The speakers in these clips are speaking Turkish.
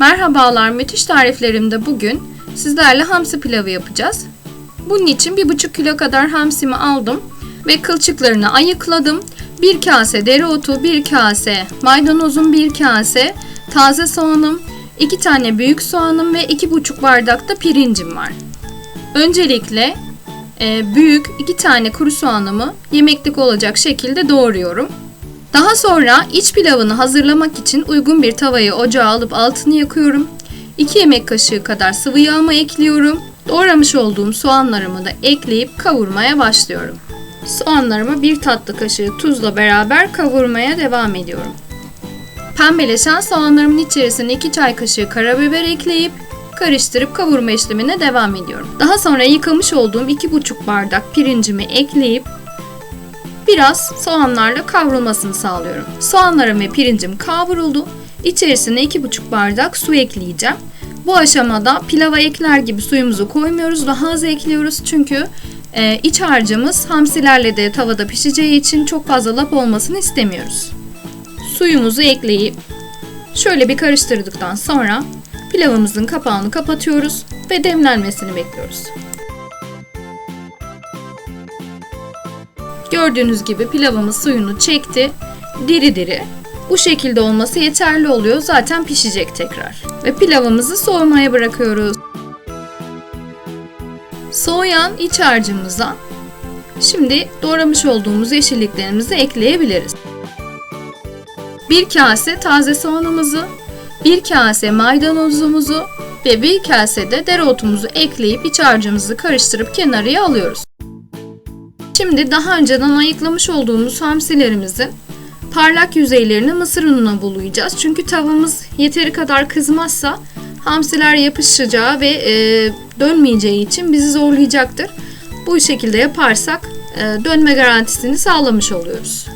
Merhabalar, müthiş tariflerimde bugün sizlerle hamsi pilavı yapacağız. Bunun için 1,5 kilo kadar hamsimi aldım ve kılçıklarını ayıkladım. 1 kase dereotu, 1 kase maydanozum, 1 kase taze soğanım, 2 tane büyük soğanım ve 2,5 bardak da pirincim var. Öncelikle e, büyük 2 tane kuru soğanımı yemeklik olacak şekilde doğruyorum. Daha sonra iç pilavını hazırlamak için uygun bir tavayı ocağa alıp altını yakıyorum. 2 yemek kaşığı kadar sıvı yağımı ekliyorum. Doğramış olduğum soğanlarımı da ekleyip kavurmaya başlıyorum. Soğanlarımı bir tatlı kaşığı tuzla beraber kavurmaya devam ediyorum. Pembeleşen soğanlarımın içerisine 2 çay kaşığı karabiber ekleyip karıştırıp kavurma işlemine devam ediyorum. Daha sonra yıkamış olduğum 2,5 bardak pirincimi ekleyip biraz soğanlarla kavrulmasını sağlıyorum. Soğanlarım ve pirincim kavruldu. İçerisine 2,5 bardak su ekleyeceğim. Bu aşamada pilava ekler gibi suyumuzu koymuyoruz. Daha az ekliyoruz çünkü e, iç harcımız hamsilerle de tavada pişeceği için çok fazla lap olmasını istemiyoruz. Suyumuzu ekleyip şöyle bir karıştırdıktan sonra pilavımızın kapağını kapatıyoruz ve demlenmesini bekliyoruz. Gördüğünüz gibi pilavımız suyunu çekti. Diri diri. Bu şekilde olması yeterli oluyor. Zaten pişecek tekrar. Ve pilavımızı soğumaya bırakıyoruz. Soğuyan iç harcımıza şimdi doğramış olduğumuz yeşilliklerimizi ekleyebiliriz. Bir kase taze soğanımızı, bir kase maydanozumuzu ve bir kase de dereotumuzu ekleyip iç harcımızı karıştırıp kenarıya alıyoruz. Şimdi daha önceden ayıklamış olduğumuz hamsilerimizin parlak yüzeylerini mısır ununa bulayacağız. Çünkü tavamız yeteri kadar kızmazsa hamsiler yapışacağı ve e, dönmeyeceği için bizi zorlayacaktır. Bu şekilde yaparsak e, dönme garantisini sağlamış oluyoruz.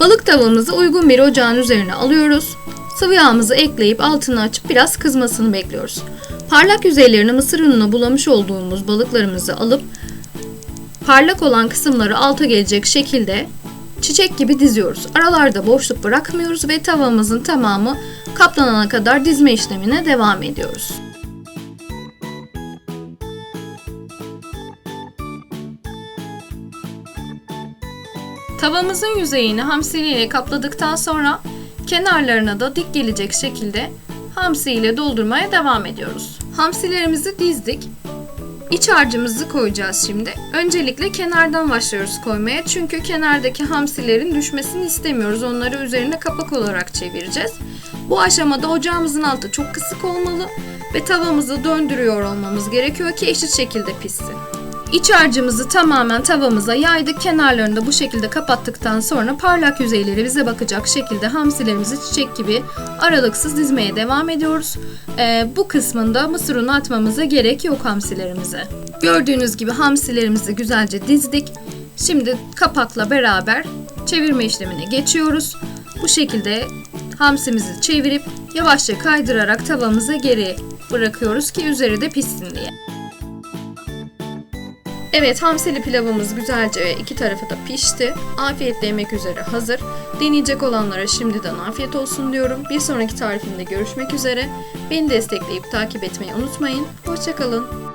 Balık tavamızı uygun bir ocağın üzerine alıyoruz. Sıvı yağımızı ekleyip altını açıp biraz kızmasını bekliyoruz. Parlak yüzeylerini mısır ununa bulamış olduğumuz balıklarımızı alıp parlak olan kısımları alta gelecek şekilde çiçek gibi diziyoruz. Aralarda boşluk bırakmıyoruz ve tavamızın tamamı kaplanana kadar dizme işlemine devam ediyoruz. Tavamızın yüzeyini hamsi ile kapladıktan sonra kenarlarına da dik gelecek şekilde hamsi ile doldurmaya devam ediyoruz. Hamsilerimizi dizdik. İç harcımızı koyacağız şimdi. Öncelikle kenardan başlıyoruz koymaya. Çünkü kenardaki hamsilerin düşmesini istemiyoruz. Onları üzerine kapak olarak çevireceğiz. Bu aşamada ocağımızın altı çok kısık olmalı ve tavamızı döndürüyor olmamız gerekiyor ki eşit şekilde pişsin. İç harcımızı tamamen tavamıza yaydık. Kenarlarını da bu şekilde kapattıktan sonra parlak yüzeyleri bize bakacak şekilde hamsilerimizi çiçek gibi aralıksız dizmeye devam ediyoruz. Ee, bu kısmında mısır unu atmamıza gerek yok hamsilerimize. Gördüğünüz gibi hamsilerimizi güzelce dizdik. Şimdi kapakla beraber çevirme işlemine geçiyoruz. Bu şekilde hamsimizi çevirip yavaşça kaydırarak tavamıza geri bırakıyoruz ki üzeri de pişsin diye. Evet hamsili pilavımız güzelce iki tarafı da pişti. Afiyetle yemek üzere hazır. Deneyecek olanlara şimdiden afiyet olsun diyorum. Bir sonraki tarifimde görüşmek üzere. Beni destekleyip takip etmeyi unutmayın. Hoşçakalın.